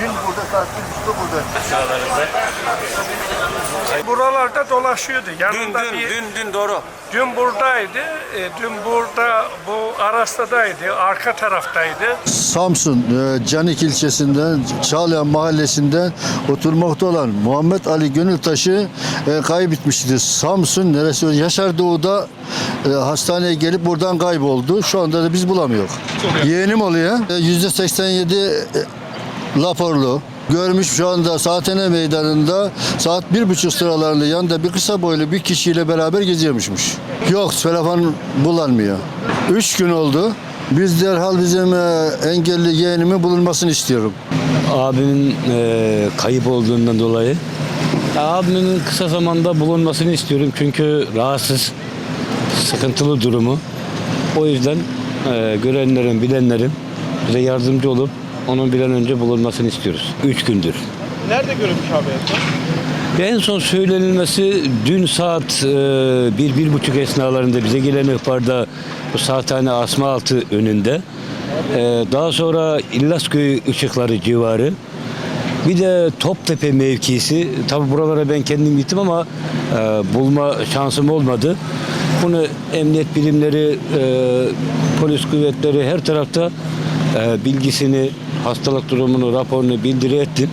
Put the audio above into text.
Gün burada bir buçukta burada. Buralarda dolaşıyordu. Dün Yanında dün bir, dün dün doğru. dün buradaydı. E, dün burada bu Arasta'daydı. Arka taraftaydı. Samsun e, Canik ilçesinden Çağlayan mahallesinden oturmakta olan Muhammed Ali Gönültaş'ı e, kaybetmişti. Samsun neresi? Yaşar Doğu'da e, hastaneye gelip buradan kayboldu. Şu anda da biz bulamıyoruz. Yeğenim oluyor. E, Yüzde 87 e, raporlu. Görmüş şu anda Saatene Meydanı'nda saat bir buçuk sıralarında yanında bir kısa boylu bir kişiyle beraber geziyormuşmuş. Yok telefon bulanmıyor. Üç gün oldu. Biz derhal bizim e, engelli yeğenimi bulunmasını istiyorum. abimin e, kayıp olduğundan dolayı. Abimin kısa zamanda bulunmasını istiyorum çünkü rahatsız, sıkıntılı durumu. O yüzden e, görenlerin, bilenlerin bize yardımcı olup onun bir an önce bulunmasını istiyoruz. Üç gündür. Nerede görülmüş abi en son? En son söylenilmesi dün saat e, bir, bir buçuk esnalarında bize gelen ihbarda bu saathane asma altı önünde. E, daha sonra İllasköy ışıkları civarı. Bir de Toptepe mevkisi. Tabi buralara ben kendim gittim ama e, bulma şansım olmadı. Bunu emniyet birimleri, e, polis kuvvetleri her tarafta e, bilgisini, hastalık durumunu, raporunu bildiri ettim.